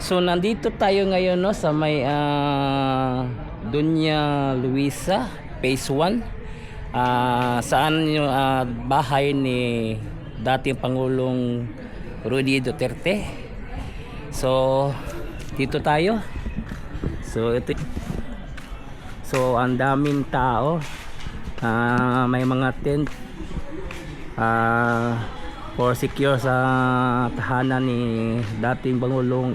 So nandito tayo ngayon no sa may ah, Dunya Luisa Phase 1 Ah, saan yung ah, bahay ni dating Pangulong Rudy Duterte. So dito tayo. So ito So ang daming tao. Ah, may mga tent ah for secure sa tahanan ni dating Pangulong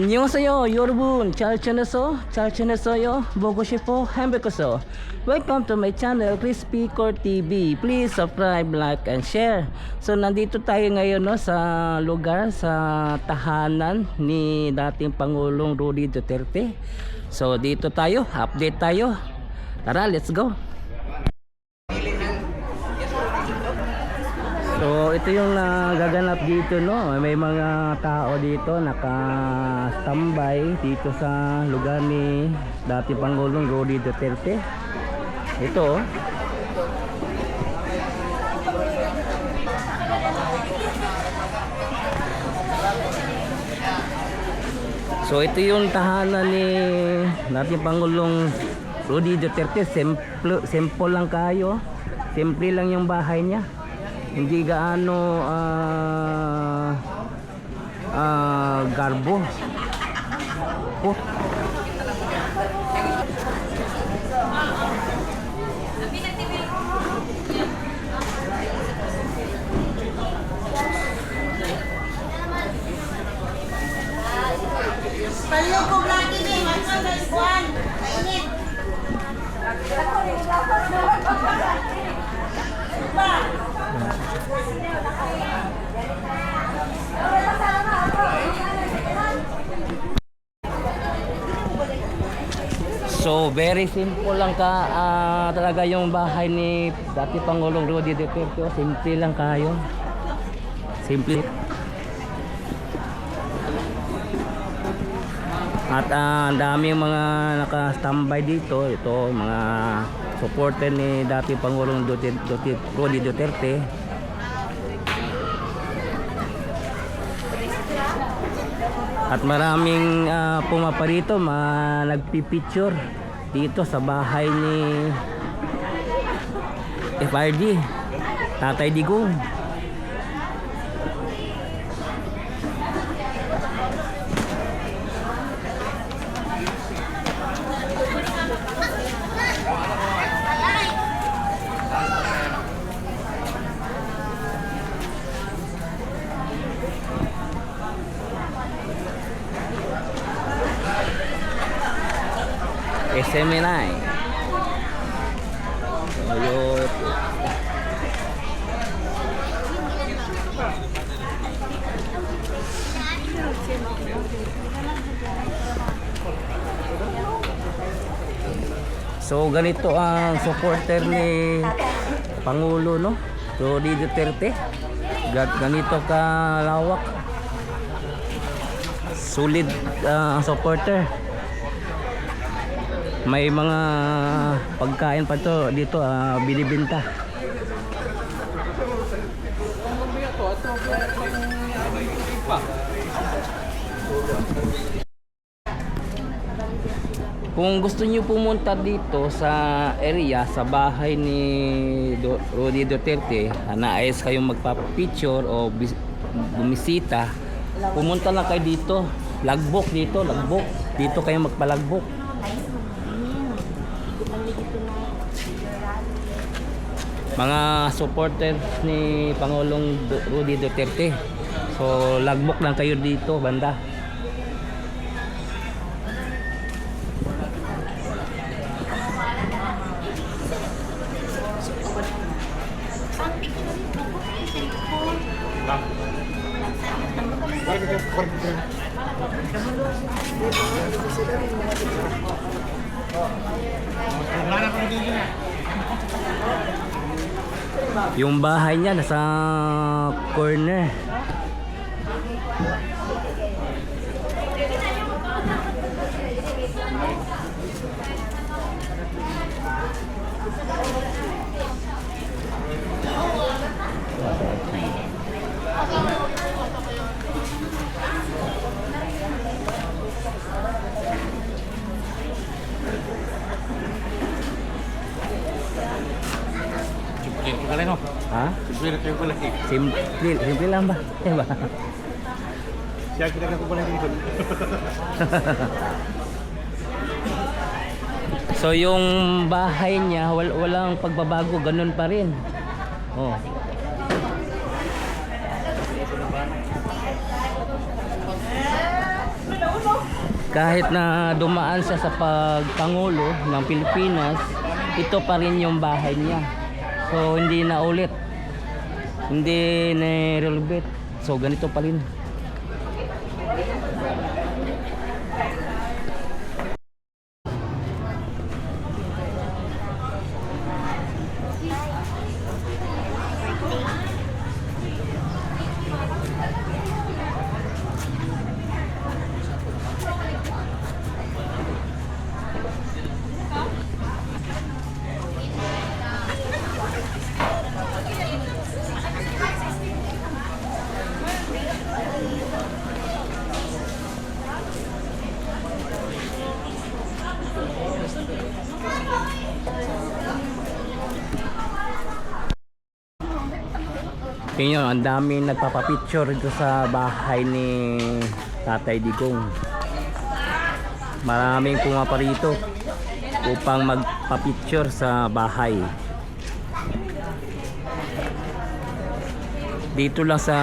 안녕하세요 여러분 잘 지냈어? 잘 지냈어요? 보고 싶어? 행복했어? Welcome to my channel Crispy Core TV Please subscribe, like, and share So nandito tayo ngayon no, sa lugar sa tahanan ni dating Pangulong Rudy Duterte So dito tayo, update tayo Tara, let's go So ito yung nagaganap dito no. May mga tao dito naka-standby dito sa lugar ni dati Pangulong Rudy Duterte. Ito oh. So ito yung tahanan ni dating Pangulong Rudy Duterte. Simple, simple lang kayo. Simple lang yung bahay niya hindi gaano ah ah, garbo oh. Palubog lagi ni, masa sa very simple lang ka ah, talaga yung bahay ni dati Pangulong Rudy Duterte oh. simple lang kayo simple At ah, ang daming mga naka-standby dito. Ito, mga supporter ni dati Pangulong Duterte, Duterte, Rudy Duterte. At maraming ah, pumaparito, ma nagpipicture dito sa bahay ni FRD, Tatay Digong. Ayun. So ganito ang supporter ni Pangulo no? Rodi Duterte. Ga- Ganito kalawak. Solid ah, ang supporter may mga pagkain pa to dito ah, binibinta. Kung gusto niyo pumunta dito sa area sa bahay ni Do- Rudy Duterte ah, naayos kayong magpa-picture o bumisita pumunta lang kayo dito. Lagbok dito lagbok. Dito kayo magpalagbok mga supporters ni Pangulong Rudy Duterte. So, lagmok lang kayo dito, banda. Thank you. Yung bahay niya nasa corner. Simple ko lang, no? Simple ko lang. Simple, simple lang ba? Diba? Siya kita ko pala dito. So yung bahay niya wal walang pagbabago, ganun pa rin. Oh. Kahit na dumaan siya sa pagpangulo ng Pilipinas, ito pa rin yung bahay niya. So hindi na ulit. Hindi na-renovate. So ganito pa rin. Tingnan, ang daming nagpapapicture dito sa bahay ni Tatay Digong. Maraming pumapa rito upang magpapicture sa bahay. Dito lang sa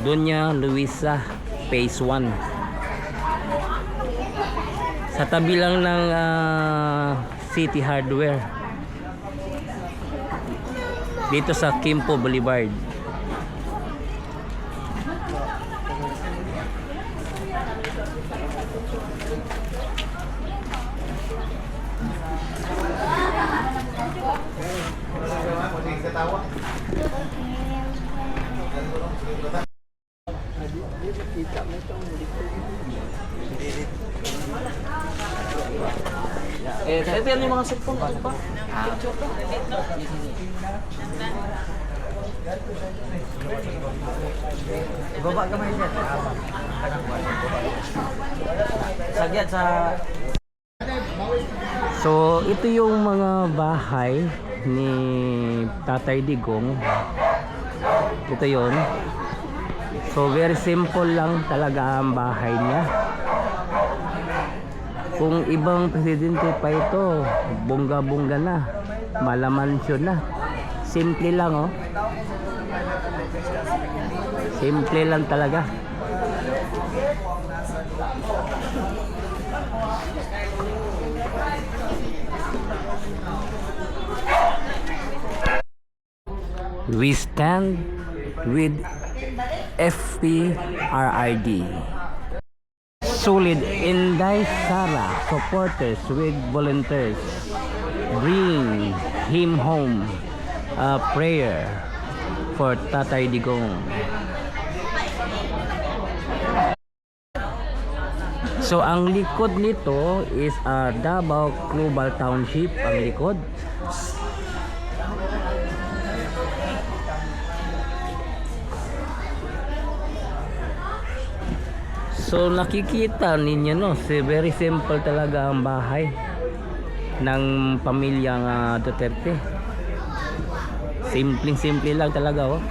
Doña Luisa Phase 1. Sa tabi lang ng ah, City Hardware dito sa Kimpo Boulevard. Eh, ito yan yung mga cellphone ko ba? Baba kamay dyan. Sagyan sa... So, ito yung mga bahay ni Tatay Digong. Ito yon. So, very simple lang talaga ang bahay niya. Kung ibang presidente pa ito, bongga-bongga na. Malamansyon na. Simple lang, oh. Simple lang talaga. We stand with FPRID. Solid Inday Sara supporters with volunteers. Bring him home. A prayer for Tatay Digong. So ang likod nito is uh, Davao Global Township ang likod. So nakikita ninyo no, si very simple talaga ang bahay ng pamilyang ah, Duterte. Simpleng simple lang talaga oh.